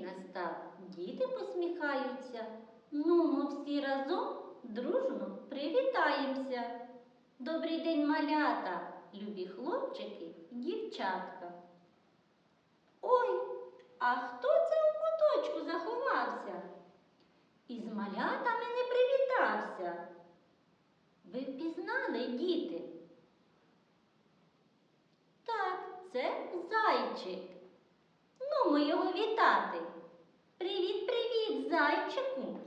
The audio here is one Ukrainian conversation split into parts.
настав, діти посміхаються. Ну, ми всі разом дружно привітаємося. Добрий день, малята, любі хлопчики дівчатка. Ой, а хто це у куточку заховався? І з малятами не привітався. Ви впізнали, діти? Так, це зайчик. Ну, його вітати. Привіт, привіт, зайчику.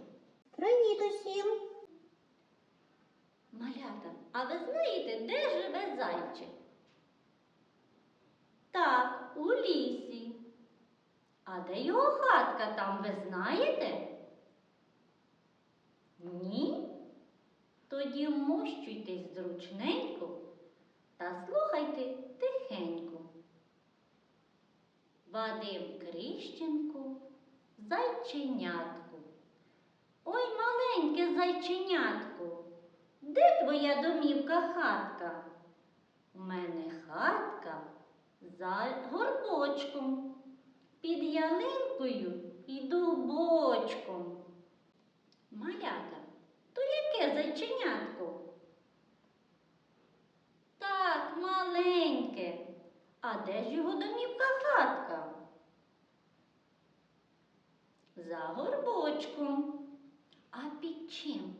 Привіт усім! Малята, а ви знаєте, де живе зайчик? Так, у лісі. А де його хатка там, ви знаєте? Ні? Тоді вмощуйтесь зручненько та слухайте тихенько. Вадим Крищенко, зайченятку. Ой, маленьке зайченятко, де твоя домівка хатка? У мене хатка за горбочком, під ялинкою і дубочком. Малята, то яке зайченятко? Так, маленьке. А де ж його домівка хатка? За горбочком. А під чим?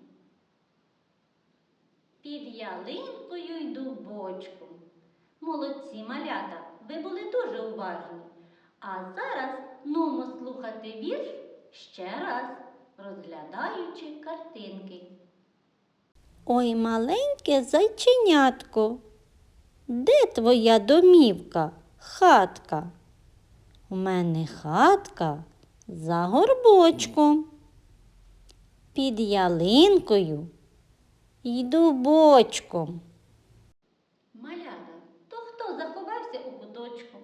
Під ялинкою й дубочком. Молодці малята, ви були дуже уважні. А зараз нумо слухати вірш ще раз, розглядаючи картинки. Ой, маленьке зайченятко, де твоя домівка, хатка? У мене хатка за горбочком, під ялинкою й дубочком. Малята, то хто заховався у куточку?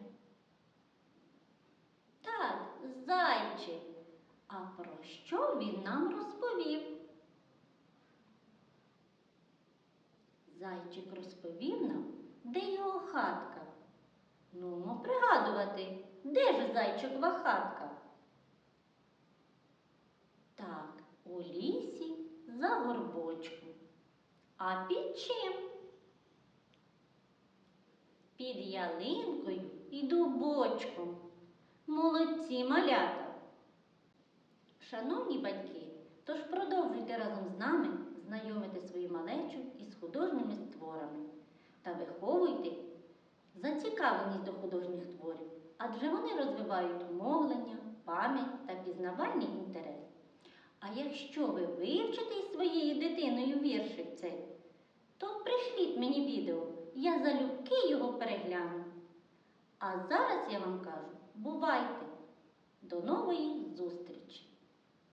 Так, зайчик. А про що він нам розповів? Зайчик розповів нам, де його хатка. Ну, пригадувати, де ж зайчикова хатка? Так, у лісі за горбочком. А під чим? Під ялинкою і дубочком. Молодці малята. Шановні батьки, тож продовжуйте разом з нами знайомити свою малечу із художніми творами та зацікавленість до художніх творів, адже вони розвивають мовлення, пам'ять та пізнавальний інтерес. А якщо ви вивчите із своєю дитиною віршик цей, то пришліть мені відео, я залюбки його перегляну. А зараз я вам кажу, бувайте! До нової зустрічі!